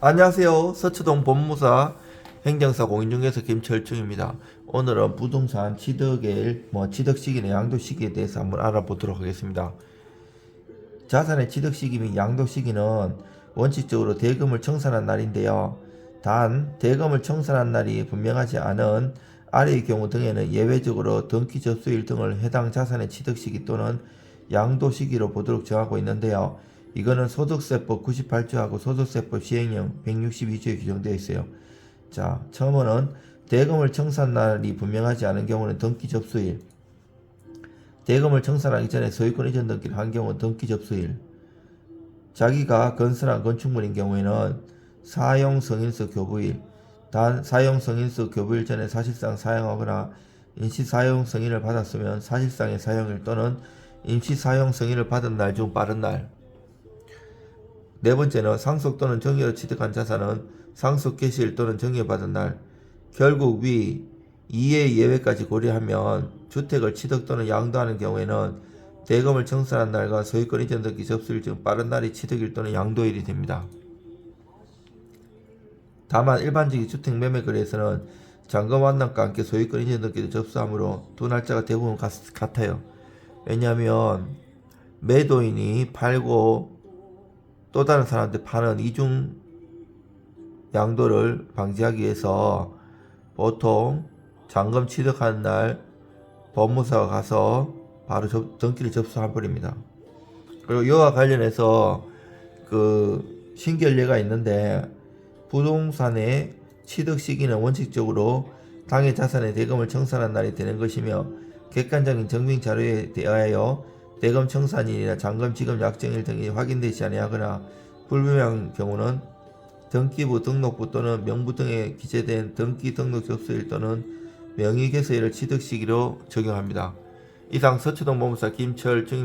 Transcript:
안녕하세요. 서초동 법무사 행정사 공인중개사 김철중입니다. 오늘은 부동산 취득일, 뭐 취득 시기나 양도 시기에 대해서 한번 알아보도록 하겠습니다. 자산의 취득 시기 및 양도 시기는 원칙적으로 대금을 청산한 날인데요. 단 대금을 청산한 날이 분명하지 않은 아래의 경우 등에는 예외적으로 등기 접수일 등을 해당 자산의 취득 시기 또는 양도 시기로 보도록 정하고 있는데요. 이거는 소득세법 98조하고 소득세법 시행령 162조에 규정되어 있어요. 자, 처음으로는 대금을 청산 날이 분명하지 않은 경우는 등기 접수일. 대금을 청산하기 전에 소유권 이전 등기를 한 경우는 등기 접수일. 자기가 건설한 건축물인 경우에는 사용 승인서 교부일. 단 사용 승인서 교부일 전에 사실상 사용하거나 임시 사용 승인을 받았으면 사실상의 사용일 또는 임시 사용 승인을 받은 날 중 빠른 날. 네 번째는 상속 또는 정의로 취득한 자산은 상속 개시일 또는 정의받은 날. 결국 위 2의 예외까지 고려하면 주택을 취득 또는 양도하는 경우에는 대금을 청산한 날과 소유권 이전 등기 접수일 중 빠른 날이 취득일 또는 양도일이 됩니다. 다만 일반적인 주택 매매 거래에서는 잔금 완납과 함께 소유권 이전 등기를 접수하므로 두 날짜가 대부분 같, 같아요. 왜냐하면 매도인이 팔고 또 다른 사람한테 파는 이중 양도를 방지하기 위해서 보통 잔금 취득하는 날 법무사가 가서 바로 접, 등기를 접수해 버립니다. 그리고 이와 관련해서 그 신결례가 있는데 부동산의 취득 시기는 원칙적으로 당해 자산의 대금을 청산한 날이 되는 것이며 객관적인 증빙 자료에 대하여 대금 청산일이나 잔금 지급 약정일 등이 확인되지 아니하거나 불분명한 경우는 등기부 등록부 또는 명부 등에 기재된 등기 등록 접수일 또는 명의 개서일을 취득 시기로 적용합니다. 이상 서초동 법무사 김철 중입니다.